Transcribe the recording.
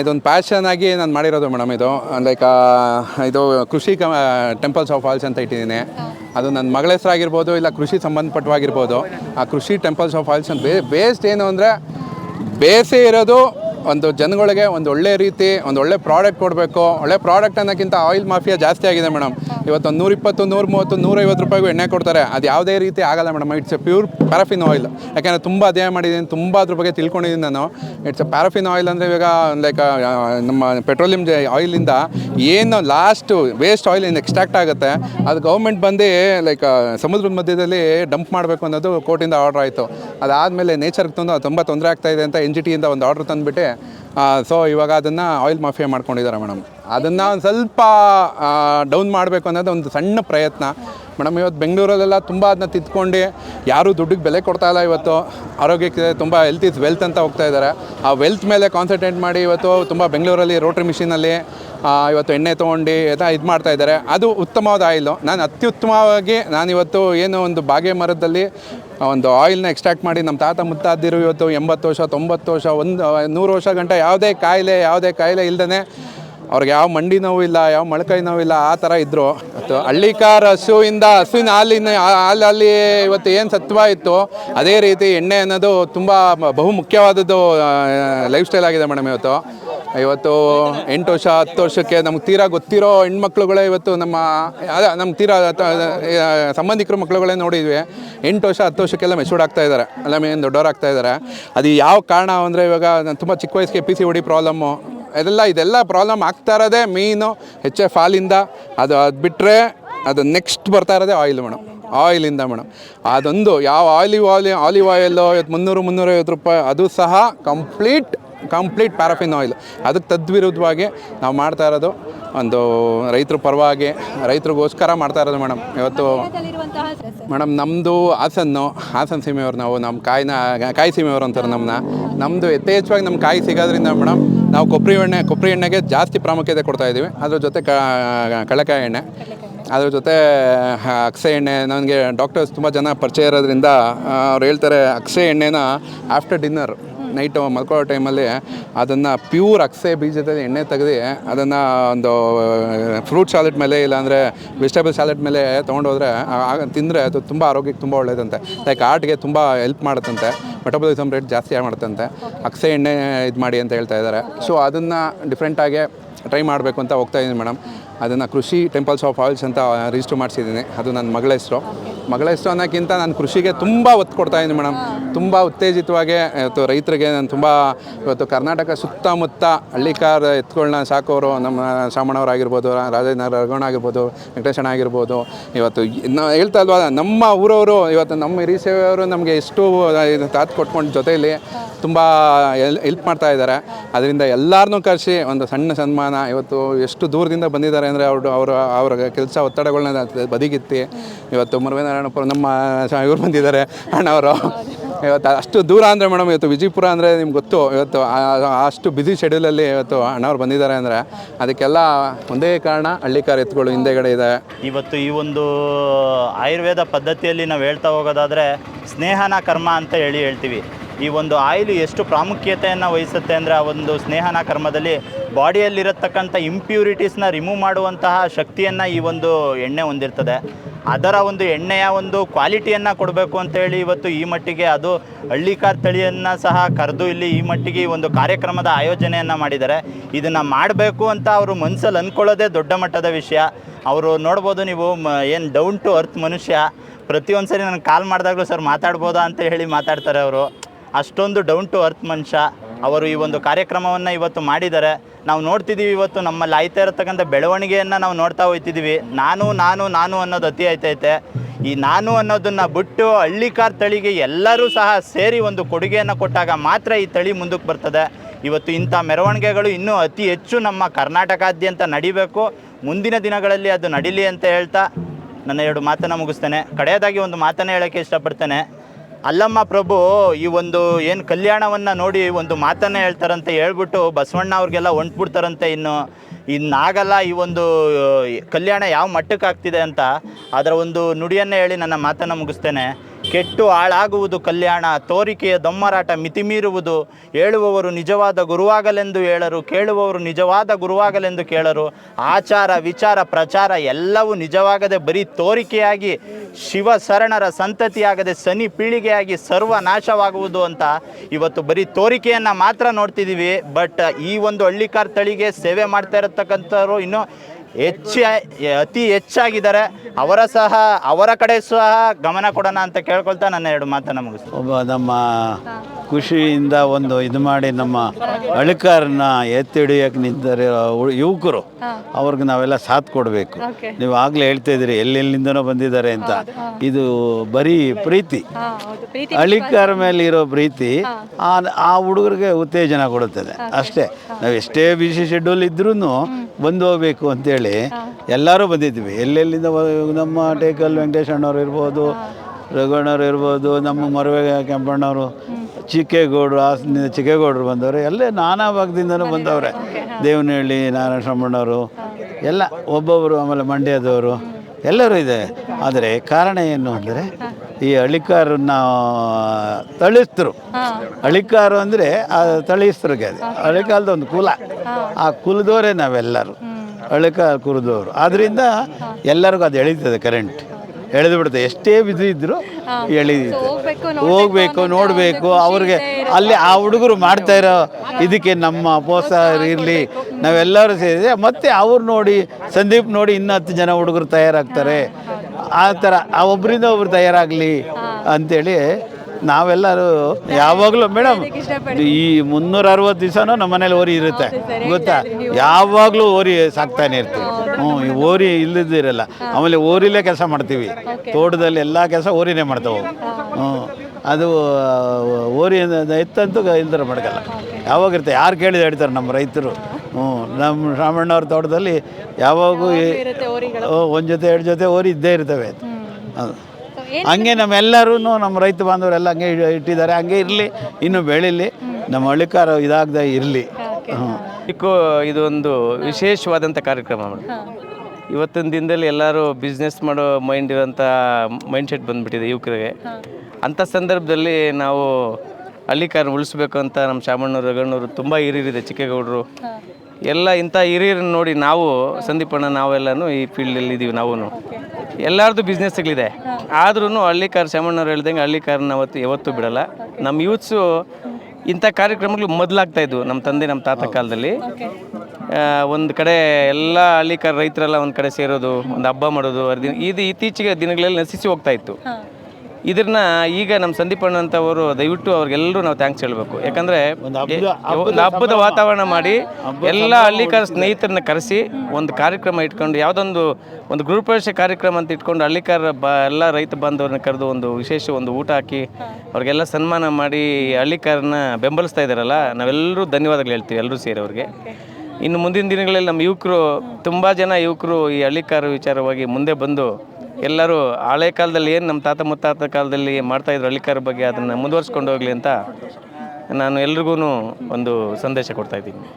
ಇದೊಂದು ಪ್ಯಾಷನ್ ಆಗಿ ನಾನು ಮಾಡಿರೋದು ಮೇಡಮ್ ಇದು. ಲೈಕ್ ಇದು ಕೃಷಿ ಕ ಟೆಂಪಲ್ಸ್ ಆಫ್ ಆಲ್ಸ್ ಅಂತ ಇಟ್ಟಿದ್ದೀನಿ. ಅದು ನನ್ನ ಮಗಳ ಹೆಸರಾಗಿರ್ಬೋದು ಇಲ್ಲ ಕೃಷಿ ಸಂಬಂಧಪಟ್ಟವಾಗಿರ್ಬೋದು. ಆ ಕೃಷಿ ಟೆಂಪಲ್ಸ್ ಆಫ್ ಆಲ್ಸ್ ಅಂತ ಬೇಸ್ಡ್ ಏನು ಅಂದರೆ ಬೇಸೇ ಇರೋದು ಒಂದು ಜನಗಳಿಗೆ ಒಂದು ಒಳ್ಳೆ ರೀತಿ, ಒಂದು ಒಳ್ಳೆ ಪ್ರಾಡಕ್ಟ್ ಕೊಡಬೇಕು. ಒಳ್ಳೆ ಪ್ರಾಡಕ್ಟ್ ಅನ್ನೋಕ್ಕಿಂತ ಆಯಿಲ್ ಮಾಫಿಯಾ ಜಾಸ್ತಿ ಆಗಿದೆ ಮೇಡಮ್ ಇವತ್ತು ಒಂದು ನೂರಿಪ್ಪತ್ತು ನೂರ ಮೂವತ್ತು ನೂರೈವತ್ತು ರೂಪಾಯಿಗೂ ಎಣ್ಣೆ ಕೊಡ್ತಾರೆ. ಅದು ಯಾವುದೇ ರೀತಿ ಆಗಲ್ಲ madam it's a pure paraffin oil ಯಾಕೆಂದರೆ ತುಂಬ ಅಧ್ಯಯನ ಮಾಡಿದ್ದೀನಿ, ತುಂಬ ಅದ್ರ ಬಗ್ಗೆ ತಿಳ್ಕೊಂಡಿದ್ದೀನಿ ನಾನು. ಇಟ್ಸ್ ಎ ಪ್ಯಾರಫಿನ್ ಆಯಿಲ್ ಅಂದರೆ ಇವಾಗ ಲೈಕ್ ನಮ್ಮ ಪೆಟ್ರೋಲಿಯಂ ಆಯಿಲಿಂದ ಏನು ಲಾಸ್ಟು ವೇಸ್ಟ್ ಆಯಿಲ್ ಏನು ಎಕ್ಸ್ಟ್ರಾಕ್ಟ್ ಆಗುತ್ತೆ, ಅದು ಗೌರ್ಮೆಂಟ್ ಬಂದು ಲೈಕ್ ಸಮುದ್ರದ ಮಧ್ಯದಲ್ಲಿ ಡಂಪ್ ಮಾಡಬೇಕು ಅನ್ನೋದು ಕೋರ್ಟಿಂದ ಆರ್ಡರ್ ಆಯಿತು. ಅದಾದಮೇಲೆ ನೇಚರ್ಗೆ ತಂದು ತುಂಬ ತೊಂದರೆ ಆಗ್ತಾ ಇದೆ ಅಂತ ಎನ್ ಜಿ ಟಿಯಿಂದ ಒಂದು ಆರ್ಡರ್ ತಂದುಬಿಟ್ಟು. ಸೊ ಇವಾಗ ಅದನ್ನು ಆಯಿಲ್ ಮಾಫಿಯಾ ಮಾಡ್ಕೊಂಡಿದ್ದಾರೆ ಮೇಡಮ್ ಅದನ್ನು ಒಂದು ಸ್ವಲ್ಪ ಡೌನ್ ಮಾಡಬೇಕು ಅನ್ನೋದು ಒಂದು ಸಣ್ಣ ಪ್ರಯತ್ನ. ಮೇಡಮ್ ಇವತ್ತು ಬೆಂಗಳೂರಲ್ಲೆಲ್ಲ ತುಂಬ ಅದನ್ನ ತಿದ್ಕೊಂಡು ಯಾರೂ ದುಡ್ಡಿಗೆ ಬೆಲೆ ಕೊಡ್ತಾ ಇಲ್ಲ ಇವತ್ತು. ಆರೋಗ್ಯಕ್ಕೆ ತುಂಬ ಹೆಲ್ತ್ ಇಸ್ ವೆಲ್ತ್ ಅಂತ ಹೋಗ್ತಾ ಇದ್ದಾರೆ. ಆ ವೆಲ್ತ್ ಮೇಲೆ ಕಾನ್ಸಂಟ್ರೇಟ್ ಮಾಡಿ ಇವತ್ತು ತುಂಬ ಬೆಂಗಳೂರಲ್ಲಿ ರೋಟ್ರಿ ಮಿಷಿನಲ್ಲಿ ಇವತ್ತು ಎಣ್ಣೆ ತೊಗೊಂಡು ಎಲ್ಲ ಇದು ಮಾಡ್ತಾ ಇದ್ದಾರೆ. ಅದು ಉತ್ತಮವಾದ ಆಯಿಲು ನಾನು ಅತ್ಯುತ್ತಮವಾಗಿ ನಾನಿವತ್ತು ಏನು ಒಂದು ಬಾಗೆ ಮರದಲ್ಲಿ ಒಂದು ಆಯಿಲ್ನ ಎಕ್ಸ್ಟ್ರಾಕ್ಟ್ ಮಾಡಿ ನಮ್ಮ ತಾತ ಮುತ್ತಾದಿರು ಇವತ್ತು ಎಂಬತ್ತು ವರ್ಷ, ತೊಂಬತ್ತು ವರ್ಷ, ಒಂದು ನೂರು ವರ್ಷ ಗಂಟ ಯಾವುದೇ ಕಾಯಿಲೆ ಯಾವುದೇ ಕಾಯಿಲೆ ಇಲ್ಲದೇ ಅವ್ರಿಗೆ ಯಾವ ಮಂಡಿ ನೋವು ಇಲ್ಲ, ಯಾವ ಮೊಳಕೈ ಇಲ್ಲ, ಆ ಥರ ಇದ್ದರು ಮತ್ತು ಹಳ್ಳಿಕಾರ್ ಹಸುವಿಂದ, ಹಸುವಿನ ಹಾಲಿನ ಹಾಲಲ್ಲಿ ಇವತ್ತು ಏನು ಸತ್ವ ಇತ್ತು, ಅದೇ ರೀತಿ ಎಣ್ಣೆ ಅನ್ನೋದು ತುಂಬ ಬಹು ಮುಖ್ಯವಾದದ್ದು ಲೈಫ್ ಸ್ಟೈಲ್ ಆಗಿದೆ ಮೇಡಮ್ ಇವತ್ತು. ಇವತ್ತು ಎಂಟು ವರ್ಷ, ಹತ್ತು ವರ್ಷಕ್ಕೆ ನಮ್ಗೆ ತೀರಾ ಗೊತ್ತಿರೋ ಹೆಣ್ಮಕ್ಳುಗಳೇ ಇವತ್ತು ನಮ್ಮ ಅದ ನಮ್ಮ ತೀರಾ ಸಂಬಂಧಿಕರ ಮಕ್ಳುಗಳೇ ನೋಡಿದ್ವಿ. ಎಂಟು ವರ್ಷ, ಹತ್ತು ವರ್ಷಕ್ಕೆಲ್ಲ ಮೆಚೂರ್ಡ್ ಆಗ್ತಾ ಇದ್ದಾರೆ ಅಲ್ಲ, ಮೇನ್ ದೊಡ್ಡವ್ರು ಇದ್ದಾರೆ ಅದು ಯಾವ ಕಾರಣ ಅಂದರೆ ಇವಾಗ ತುಂಬ ಚಿಕ್ಕ ವಯಸ್ಸಿಗೆ ಪಿ ಸಿ ಒಡಿ ಪ್ರಾಬ್ಲಮ್ಮು ಇದೆಲ್ಲ ಇದೆಲ್ಲ ಪ್ರಾಬ್ಲಮ್ ಆಗ್ತಾ ಇರೋದೇ ಮೀನು ಎಚ್ ಎಫ್ ಹಾಲಿಂದ. ಅದು ಅದು ಬಿಟ್ಟರೆ ಅದು ನೆಕ್ಸ್ಟ್ ಬರ್ತಾ ಇರೋದೇ ಆಯಿಲ್ ಮೇಡಮ್ ಆಯಿಲಿಂದ ಮೇಡಮ್ ಅದೊಂದು, ಯಾವ ಆಲಿವ್ ಆಯಿಲ್ ಆಲಿವ್ ಆಯಿಲ್ಲು ಇವತ್ತು ಮುನ್ನೂರು, ಮುನ್ನೂರೈವತ್ತು ರೂಪಾಯಿ, ಅದು ಸಹ ಕಂಪ್ಲೀಟ್ ಕಂಪ್ಲೀಟ್ ಪ್ಯಾರಫಿನ್ ಆಯಿಲ್ ಅದಕ್ಕೆ ತದ್ವಿರುದ್ಧವಾಗಿ ನಾವು ಮಾಡ್ತಾ ಇರೋದು ಒಂದು ರೈತರ ಪರವಾಗಿ ರೈತರಿಗೋಸ್ಕರ ಮಾಡ್ತಾ ಇರೋದು ಮೇಡಮ್. ಇವತ್ತು ಮೇಡಮ್ ನಮ್ಮದು ಹಾಸನ್ನು ಹಾಸನ ಸೀಮೆಯವ್ರು ನಾವು ನಮ್ಮ ಕಾಯಿನ ಕಾಯಿ ಸೀಮೆಯವರು ಅಂತಾರೆ ನಮ್ಮನ್ನ ನಮ್ಮದು ಯಥೇಚ್ಛವಾಗಿ ನಮ್ಮ ಕಾಯಿ ಸಿಗೋದ್ರಿಂದ ಮೇಡಮ್ ನಾವು ಕೊಬ್ಬರಿ ಎಣ್ಣೆ ಕೊಬ್ಬರಿ ಎಣ್ಣೆಗೆ ಜಾಸ್ತಿ ಪ್ರಾಮುಖ್ಯತೆ ಕೊಡ್ತಾ ಇದ್ದೀವಿ. ಅದ್ರ ಜೊತೆ ಕಳಕಾಯಿ ಎಣ್ಣೆ. ಅದ್ರ ಜೊತೆ ಅಕ್ಸೆ ಎಣ್ಣೆ ನನಗೆ ಡಾಕ್ಟರ್ಸ್ ತುಂಬ ಜನ ಪರಿಚಯ ಇರೋದ್ರಿಂದ ಅವ್ರು ಹೇಳ್ತಾರೆ ಅಕ್ಸೆ ಎಣ್ಣೆನ ಆಫ್ಟರ್ ಡಿನ್ನರ್. ನೈಟು ಮಲ್ಕೊಳ್ಳೋ ಟೈಮಲ್ಲಿ ಅದನ್ನು ಪ್ಯೂರ್ ಅಕ್ಸೆ ಬೀಜದಲ್ಲಿ ಎಣ್ಣೆ ತೆಗೆದು ಅದನ್ನು ಒಂದು ಫ್ರೂಟ್ ಸ್ಯಾಲೆಡ್ ಮೇಲೆ ಇಲ್ಲಾಂದರೆ ವೆಜಿಟೇಬಲ್ ಸ್ಯಾಲೆಡ್ ಮೇಲೆ ತೊಗೊಂಡೋದ್ರೆ ಆಗ ತಿಂದರೆ ಅದು ತುಂಬ ಆರೋಗ್ಯಕ್ಕೆ ತುಂಬ ಒಳ್ಳೆಯದಂತೆ ಲೈಕ್ ಆರ್ಟ್ಗೆ ತುಂಬ ಹೆಲ್ಪ್ ಮಾಡುತ್ತಂತೆ. ಮೆಟಬಲಿಸಮ್ ರೇಟ್ ಜಾಸ್ತಿ ಮಾಡುತ್ತಂತೆ ಅಕ್ಸೆ ಎಣ್ಣೆ ಇದು ಮಾಡಿ ಅಂತ ಹೇಳ್ತಾ ಇದ್ದಾರೆ. ಸೊ ಅದನ್ನು ಡಿಫ್ರೆಂಟಾಗಿ ಟ್ರೈ ಮಾಡಬೇಕು ಅಂತ ಹೋಗ್ತಾ ಇದ್ದೀನಿ ಮೇಡಮ್. ಅದನ್ನು ಕೃಷಿ ಟೆಂಪಲ್ಸ್ ಆಫ್ ಆಯಿಲ್ಸ್ ಅಂತ ರಿಜಿಸ್ಟರ್ ಮಾಡಿಸಿದ್ದೀನಿ. ಅದು ನನ್ನ ಮಗಳ ಹೆಸರು. ಮಗಳ ಹೆಸರು ಅನ್ನೋಕ್ಕಿಂತ ನಾನು ಕೃಷಿಗೆ ತುಂಬ ಒತ್ತು ಕೊಡ್ತಾ ಇದ್ದೀನಿ ಮೇಡಮ್. ತುಂಬ ಉತ್ತೇಜಿತವಾಗಿ, ಇವತ್ತು ರೈತರಿಗೆ ನಾನು ತುಂಬ ಇವತ್ತು ಕರ್ನಾಟಕ ಸುತ್ತಮುತ್ತ ಹಳ್ಳಿಕಾರ ಎತ್ತುಗಳನ್ನ ಸಾಕೋರು ನಮ್ಮ ಶಾಮಣ್ಣವರಾಗಿರ್ಬೋದು ರಾಜೇಂದ್ರ ರಘೋಣ ಆಗಿರ್ಬೋದು, ವೆಂಕಟೇಶಣ್ಣ ಆಗಿರ್ಬೋದು, ಇವತ್ತು ನಾವು ಹೇಳ್ತಾ ಇಲ್ವಾ, ನಮ್ಮ ಊರವರು, ಇವತ್ತು ನಮ್ಮ ಹಿರಿಯ ಸೇವೆಯವರು ನಮಗೆ ಎಷ್ಟು ತಾತ್ ಕೊಟ್ಕೊಂಡು ಜೊತೆಯಲ್ಲಿ ತುಂಬ ಹೆಲ್ಪ್ ಮಾಡ್ತಾ ಇದ್ದಾರೆ. ಅದರಿಂದ ಎಲ್ಲರನ್ನೂ ಕರೆಸಿ ಒಂದು ಸಣ್ಣ ಸನ್ಮಾನ. ಇವತ್ತು ಎಷ್ಟು ದೂರದಿಂದ ಬಂದಿದ್ದಾರೆ ಅಂದರೆ ಅವರು, ಅವರ ಅವರ ಕೆಲಸ ಒತ್ತಡಗಳನ್ನ ಬದಿಗಿತ್ತಿ. ಇವತ್ತು ಮುರುವೇನಾರಾಯಣಪುರ ನಮ್ಮ ಇವರು ಬಂದಿದ್ದಾರೆ. ಅಣ್ಣವರು ಇವತ್ತು ಅಷ್ಟು ದೂರ ಅಂದರೆ ಮೇಡಮ್ ಇವತ್ತು ವಿಜಯಪುರ ಅಂದರೆ ನಿಮ್ಗೆ ಗೊತ್ತು. ಇವತ್ತು ಅಷ್ಟು ಬ್ಯುಸಿ ಶೆಡ್ಯೂಲಲ್ಲಿ ಇವತ್ತು ಅಣ್ಣವ್ರು ಬಂದಿದ್ದಾರೆ ಅಂದರೆ ಅದಕ್ಕೆಲ್ಲ ಒಂದೇ ಕಾರಣ ಹಳ್ಳಿಕಾರ ಎತ್ತುಗಳು ಹಿಂದೆಗಡೆ ಇದೆ. ಇವತ್ತು ಈ ಒಂದು ಆಯುರ್ವೇದ ಪದ್ಧತಿಯಲ್ಲಿ ನಾವು ಹೇಳ್ತಾ ಹೋಗೋದಾದರೆ, ಸ್ನೇಹನ ಕರ್ಮ ಅಂತ ಹೇಳಿ ಹೇಳ್ತೀವಿ. ಈ ಒಂದು ಆಯಿಲ್ ಎಷ್ಟು ಪ್ರಾಮುಖ್ಯತೆಯನ್ನು ವಹಿಸುತ್ತೆ ಅಂದರೆ ಆ ಒಂದು ಸ್ನೇಹನ ಕರ್ಮದಲ್ಲಿ ಬಾಡಿಯಲ್ಲಿರತಕ್ಕಂಥ ಇಂಪ್ಯೂರಿಟೀಸ್ನ ರಿಮೂವ್ ಮಾಡುವಂತಹ ಶಕ್ತಿಯನ್ನು ಈ ಒಂದು ಎಣ್ಣೆ ಹೊಂದಿರ್ತದೆ. ಅದರ ಒಂದು ಎಣ್ಣೆಯ ಒಂದು ಕ್ವಾಲಿಟಿಯನ್ನು ಕೊಡಬೇಕು ಅಂತೇಳಿ ಇವತ್ತು ಈ ಮಟ್ಟಿಗೆ ಅದು ಹಳ್ಳಿಕಾರ್ ತಳಿಯನ್ನು ಸಹ ಕರೆದು ಇಲ್ಲಿ ಈ ಮಟ್ಟಿಗೆ ಈ ಒಂದು ಕಾರ್ಯಕ್ರಮದ ಆಯೋಜನೆಯನ್ನು ಮಾಡಿದ್ದಾರೆ. ಇದನ್ನು ಮಾಡಬೇಕು ಅಂತ ಅವರು ಮನಸ್ಸಲ್ಲಿ ಅಂದ್ಕೊಳ್ಳೋದೇ ದೊಡ್ಡ ಮಟ್ಟದ ವಿಷಯ. ಅವರು ನೋಡ್ಬೋದು ನೀವು ಏನು ಡೌನ್ ಟು ಅರ್ತ್ ಮನುಷ್ಯ. ಪ್ರತಿಯೊಂದು ಸರಿ ನನಗೆ ಕಾಲ್ ಮಾಡಿದಾಗಲೂ ಸರ್ ಮಾತಾಡ್ಬೋದಾ ಅಂತ ಹೇಳಿ ಮಾತಾಡ್ತಾರೆ ಅವರು. ಅಷ್ಟೊಂದು ಡೌನ್ ಟು ಅರ್ತ್ ಮನುಷ್ಯ. ಅವರು ಈ ಒಂದು ಕಾರ್ಯಕ್ರಮವನ್ನು ಇವತ್ತು ಮಾಡಿದ್ದಾರೆ. ನಾವು ನೋಡ್ತಿದ್ದೀವಿ ಇವತ್ತು ನಮ್ಮಲ್ಲಿ ಆಯ್ತಾ ಇರತಕ್ಕಂಥ ಬೆಳವಣಿಗೆಯನ್ನು ನಾವು ನೋಡ್ತಾ ಹೋಗ್ತಿದ್ದೀವಿ ನಾನು ನಾನು ನಾನು ಅನ್ನೋದು ಅತಿ ಆಯ್ತೈತೆ ಈ ನಾನು ಅನ್ನೋದನ್ನು ಬಿಟ್ಟು ಹಳ್ಳಿಕಾರ್ ತಳಿಗೆ ಎಲ್ಲರೂ ಸಹ ಸೇರಿ ಒಂದು ಕೊಡುಗೆಯನ್ನು ಕೊಟ್ಟಾಗ ಮಾತ್ರ ಈ ತಳಿ ಮುಂದಕ್ಕೆ ಬರ್ತದೆ. ಇವತ್ತು ಇಂಥ ಮೆರವಣಿಗೆಗಳು ಇನ್ನೂ ಅತಿ ಹೆಚ್ಚು ನಮ್ಮ ಕರ್ನಾಟಕಾದ್ಯಂತ ನಡಿಬೇಕು. ಮುಂದಿನ ದಿನಗಳಲ್ಲಿ ಅದು ನಡೀಲಿ ಅಂತ ಹೇಳ್ತಾ ನನ್ನ ಎರಡು ಮಾತನ್ನು ಮುಗಿಸ್ತೇನೆ. ಕಡೆಯದಾಗಿ ಒಂದು ಮಾತನ್ನು ಹೇಳೋಕ್ಕೆ ಇಷ್ಟಪಡ್ತೇನೆ. ಅಲ್ಲಮ್ಮ ಪ್ರಭು, ಈ ಒಂದು ಏನು ಕಲ್ಯಾಣವನ್ನು ನೋಡಿ ಒಂದು ಮಾತನ್ನು ಹೇಳ್ತಾರಂತೆ ಹೇಳ್ಬಿಟ್ಟು ಬಸವಣ್ಣ ಅವ್ರಿಗೆಲ್ಲ ಹೊಂಟ್ಬಿಡ್ತಾರಂತೆ ಇನ್ನು. ಇನ್ನಾಗಲ್ಲ ಈ ಒಂದು, ಕಲ್ಯಾಣ ಯಾವ ಮಟ್ಟಕ್ಕೆ ಆಗ್ತಿದೆ ಅಂತ, ಅದರ ಒಂದು ನುಡಿಯನ್ನೇ ಹೇಳಿ ನನ್ನ ಮಾತನ್ನು ಮುಗಿಸ್ತೇನೆ. ಕೆಟ್ಟು ಹಾಳಾಗುವುದು ಕಲ್ಯಾಣ, ತೋರಿಕೆಯ ದೊಮ್ಮರಾಟ ಮಿತಿಮೀರುವುದು ಹೇಳುವವರು ನಿಜವಾದ ಗುರುವಾಗಲೆಂದು ಹೇಳರು, ಕೇಳುವವರು ನಿಜವಾದ ಗುರುವಾಗಲೆಂದು ಕೇಳರು. ಆಚಾರ, ವಿಚಾರ, ಪ್ರಚಾರ ಎಲ್ಲವೂ ನಿಜವಾಗದೆ ಬರೀ ತೋರಿಕೆಯಾಗಿ ಶಿವ ಶರಣರ ಸಂತತಿಯಾಗದೆ ಸನಿ ಪೀಳಿಗೆಯಾಗಿ ಸರ್ವನಾಶವಾಗುವುದು ಅಂತ ಇವತ್ತು ಬರೀ ತೋರಿಕೆಯನ್ನು ಮಾತ್ರ ನೋಡ್ತಿದ್ದೀವಿ ಬಟ್ ಈ ಒಂದು ಹಳ್ಳಿಕಾರ್ ತಳಿಗೆ ಸೇವೆ ಮಾಡ್ತಾ ಇರತಕ್ಕಂಥವ್ರು ಇನ್ನೂ ಹೆಚ್ಚು ಅತಿ ಹೆಚ್ಚಾಗಿದ್ದಾರೆ. ಅವರ ಸಹ ಅವರ ಕಡೆ ಸಹ ಗಮನ ಕೊಡೋಣ ಅಂತ ಕೇಳ್ಕೊಳ್ತಾ ನನ್ನ ಎರಡು ಮಾತನ್ನು ಮುಗಿಸ್ತೀನಿ. ಒಬ್ಬ ನಮ್ಮ ಖುಷಿಯಿಂದ ಒಂದು ಇದು ಮಾಡಿ ನಮ್ಮ ಅಳಿಕಾರನ್ನ ಎತ್ತಿಡಿಯಕ್ಕೆ ಹಿಡಿಯೋಕೆ ನಿಂತಾರೆ ಯುವಕರು. ಅವ್ರಿಗೆ ನಾವೆಲ್ಲ ಸಾಥ್ ಕೊಡಬೇಕು. ನೀವು ಆಗಲೇ ಹೇಳ್ತಾ ಇದ್ರಿ ಎಲ್ಲೆಲ್ಲಿಂದನೋ ಬಂದಿದ್ದಾರೆ ಅಂತ. ಇದು ಬರೀ ಪ್ರೀತಿ. ಅಳಿಕಾರ ಮೇಲೆ ಇರೋ ಪ್ರೀತಿ ಆ ಆ ಹುಡುಗರಿಗೆ ಉತ್ತೇಜನ ಕೊಡುತ್ತದೆ. ಅಷ್ಟೇ. ನಾವು ಎಷ್ಟೇ ಬಿಸಿ ಶೆಡ್ಯೂಲ್ ಇದ್ರೂ ಬಂದು ಹೋಗ್ಬೇಕು ಅಂತೇಳಿ ಎಲ್ಲರೂ ಬಂದಿದ್ವಿ ಎಲ್ಲೆಲ್ಲಿಂದ ನಮ್ಮ ಟೇಕಲ್ ವೆಂಕಟೇಶ್ ಅಣ್ಣವ್ರು ಇರ್ಬೋದು ರಘುಣ್ಣವ್ರು ಇರ್ಬೋದು ನಮ್ಮ ಮರವೆ ಕೆಂಪಣ್ಣವರು ಚಿಕ್ಕೇಗೌಡರು ಹಾಸನದಿಂದ ಚಿಕ್ಕೇಗೌಡರು ಬಂದವರು. ಎಲ್ಲ ನಾನಾ ಭಾಗದಿಂದನೂ ಬಂದವ್ರೆ. ದೇವನಹಳ್ಳಿ ನಾರಾಯಣ ಶ್ರಮಣ್ಣವರು ಎಲ್ಲ ಒಬ್ಬೊಬ್ಬರು ಆಮೇಲೆ ಮಂಡ್ಯದವರು ಎಲ್ಲರೂ ಇದೆ. ಆದರೆ ಕಾರಣ ಏನು ಅಂದರೆ ಈ ಅಳಿಕಾರನ್ನ ತಳಿಸ್ತರು ಅಳಿಕಾರು ಅಂದರೆ ಆ ತಳಿಸ್ತರಿಗೆ ಅದು. ಅಳಿಕಾಲದ ಒಂದು ಕುಲ. ಆ ಕುಲದವರೇ ನಾವೆಲ್ಲರೂ. ಹಳೆಕಾಲ ಕುರುದವರು. ಆದ್ದರಿಂದ ಎಲ್ಲರಿಗೂ ಅದು ಎಳೀತದೆ ಕರೆಂಟ್ ಎಳೆದು ಬಿಡುತ್ತೆ. ಎಷ್ಟೇ ಬಿಸಿ ಇದ್ರು ಎಳೀತದೆ. ಹೋಗ್ಬೇಕು ನೋಡಬೇಕು ಅವ್ರಿಗೆ ಅಲ್ಲಿ ಆ ಹುಡುಗರು ಮಾಡ್ತಾ ಇರೋ ಇದಕ್ಕೆ ನಮ್ಮ ಪ್ರೋತ್ಸಾಹ ಇರಲಿ. ನಾವೆಲ್ಲರೂ ಸೇರಿದ್ರೆ ಮತ್ತೆ ಅವ್ರು ನೋಡಿ ಸಂದೀಪ್ ನೋಡಿ ಇನ್ನೂ ಹತ್ತು ಜನ ಹುಡುಗರು ತಯಾರಾಗ್ತಾರೆ. ಆ ಥರ ಆ ಒಬ್ಬರಿಂದ ಒಬ್ರು ತಯಾರಾಗಲಿ ಅಂತೇಳಿ ನಾವೆಲ್ಲರೂ ಯಾವಾಗಲೂ ಮೇಡಮ್ ಈ ಮುನ್ನೂರ ಅರವತ್ತು ದಿವಸನೂ ನಮ್ಮ ಮನೇಲಿ ಓರಿ ಇರುತ್ತೆ. ಗೊತ್ತಾ? ಯಾವಾಗಲೂ ಓರಿ ಸಾಕ್ತಾನೆ ಇರ್ತೀವಿ. ಹ್ಞೂ ಈ ಓರಿ ಇಲ್ಲದಿರಲ್ಲ ಆಮೇಲೆ ಓರಿಲೇ ಕೆಲಸ ಮಾಡ್ತೀವಿ. ತೋಟದಲ್ಲಿ ಎಲ್ಲ ಕೆಲಸ ಓರಿನೇ ಮಾಡ್ತಾವೆ. ಹ್ಞೂ ಅದು ಓರಿ ಎತ್ತಂತೂ ಇಲ್ದರ ಮಾಡ್ಕಲ್ಲ. ಯಾವಾಗ ಇರುತ್ತೆ ಯಾರು ಕೇಳಿದ ಹೇಳ್ತಾರೆ ನಮ್ಮ ರೈತರು. ಹ್ಞೂ ನಮ್ಮ ರಾಮಣ್ಣವ್ರ ತೋಟದಲ್ಲಿ ಯಾವಾಗೂ ಒಂದು ಜೊತೆ ಎರಡು ಜೊತೆ ಓರಿ ಇದ್ದೇ ಇರ್ತವೆ. ಅದು ಹಂಗೆ ನಮ್ಮೆಲ್ಲರೂ ನಮ್ಮ ರೈತ ಬಾಂಧವರೆಲ್ಲ ಹಂಗೆ ಇಟ್ಟಿದ್ದಾರೆ. ಹಂಗೆ ಇರಲಿ ಇನ್ನು ಬೆಳೀಲಿ. ನಮ್ಮ ಹಳ್ಳಿಕಾರ ಇದಾಗದೆ ಇರಲಿ. ಹ್ಞೂ ಇದಕ್ಕೂ ಇದೊಂದು ವಿಶೇಷವಾದಂಥ ಕಾರ್ಯಕ್ರಮ ಮೇಡಮ್ ಇವತ್ತಿನ ದಿನದಲ್ಲಿ ಎಲ್ಲರೂ ಬಿಸ್ನೆಸ್ ಮಾಡೋ ಮೈಂಡ್ ಇರೋಂಥ ಮೈಂಡ್ ಸೆಟ್ ಬಂದ್ಬಿಟ್ಟಿದೆ ಯುವಕರಿಗೆ. ಅಂಥ ಸಂದರ್ಭದಲ್ಲಿ ನಾವು ಹಳ್ಳಿಕಾರನ್ನ ಉಳಿಸ್ಬೇಕು ಅಂತ ನಮ್ಮ ಶಾಮಣ್ಣವ್ರು ರಗಣ್ಣವರು ತುಂಬ ಹಿರಿಯರಿದೆ ಚಿಕ್ಕೇಗೌಡರು. ಎಲ್ಲ ಇಂಥ ಹಿರಿಯರನ್ನ ನೋಡಿ ನಾವು ಸಂದೀಪಣ್ಣ ನಾವೆಲ್ಲನೂ ಈ ಫೀಲ್ಡಲ್ಲಿ ಇದ್ದೀವಿ ನಾವು ಎಲ್ಲರದು ಬಿಸ್ನೆಸ್ಗಳಿದೆ ಆದ್ರೂ ಹಳ್ಳಿಕಾರ ಶಾಮಣ್ಣವ್ರು ಹೇಳ್ದಂಗೆ ಹಳ್ಳಿಕಾರನ್ನ ಅವತ್ತು ಯಾವತ್ತೂ ಬಿಡಲ್ಲ. ನಮ್ಮ ಯೂತ್ಸು ಇಂಥ ಕಾರ್ಯಕ್ರಮಗಳು ಮೊದಲಾಗ್ತಾ ಇದ್ವು ನಮ್ಮ ತಂದೆ ನಮ್ಮ ತಾತ ಕಾಲದಲ್ಲಿ. ಒಂದು ಕಡೆ ಎಲ್ಲ ಹಳ್ಳಿಕಾರ ರೈತರೆಲ್ಲ ಒಂದು ಕಡೆ ಸೇರೋದು ಒಂದು ಹಬ್ಬ ಮಾಡೋದು ಅರ್ದಿನ ಇದು ಇತ್ತೀಚೆಗೆ ದಿನಗಳಲ್ಲಿ ನಶಿಸಿ ಹೋಗ್ತಾ ಇತ್ತು. ಇದನ್ನ ಈಗ ನಮ್ಮ ಸಂದೀಪ್ ಅಣ್ಣಂಥವರು ದಯವಿಟ್ಟು ಅವ್ರಿಗೆಲ್ಲರೂ ನಾವು ಥ್ಯಾಂಕ್ಸ್ ಹೇಳಬೇಕು. ಯಾಕಂದ್ರೆ ಒಂದು ಹಬ್ಬದ ವಾತಾವರಣ ಮಾಡಿ ಎಲ್ಲ ಹಳ್ಳಿಕಾರ ಸ್ನೇಹಿತರನ್ನ ಕರೆಸಿ ಒಂದು ಕಾರ್ಯಕ್ರಮ ಇಟ್ಕೊಂಡು ಯಾವುದೊಂದು ಒಂದು ಗೃಹಪ್ರವೇಶ ಕಾರ್ಯಕ್ರಮ ಅಂತ ಇಟ್ಕೊಂಡು ಹಳ್ಳಿಕಾರ ಬ ಎಲ್ಲ ರೈತ ಬಾಂಧವ್ರನ್ನ ಕರೆದು ಒಂದು ವಿಶೇಷ ಒಂದು ಊಟ ಹಾಕಿ ಅವ್ರಿಗೆಲ್ಲ ಸನ್ಮಾನ ಮಾಡಿ ಹಳ್ಳಿಕಾರನ್ನ ಬೆಂಬಲಿಸ್ತಾ ಇದ್ದಾರಲ್ಲ ನಾವೆಲ್ಲರೂ ಧನ್ಯವಾದಗಳು ಹೇಳ್ತೀವಿ ಎಲ್ಲರೂ ಸೇರಿ ಅವ್ರಿಗೆ. ಇನ್ನು ಮುಂದಿನ ದಿನಗಳಲ್ಲಿ ನಮ್ಮ ಯುವಕರು, ತುಂಬ ಜನ ಯುವಕರು ಈ ಹಳ್ಳಿಕಾರ ವಿಚಾರವಾಗಿ ಮುಂದೆ ಬಂದು ಎಲ್ಲರೂ ಹಳೆ ಕಾಲದಲ್ಲಿ ಏನು ನಮ್ಮ ತಾತ ಮುತ್ತಾತ ಕಾಲದಲ್ಲಿ ಮಾಡ್ತಾಯಿದ್ರು ಹಳ್ಳಿಕಾರ ಬಗ್ಗೆ ಅದನ್ನು ಮುಂದುವರ್ಸ್ಕೊಂಡು ಹೋಗಲಿ ಅಂತ ನಾನು ಎಲ್ರಿಗೂ ಒಂದು ಸಂದೇಶ ಕೊಡ್ತಾ ಇದ್ದೀನಿ.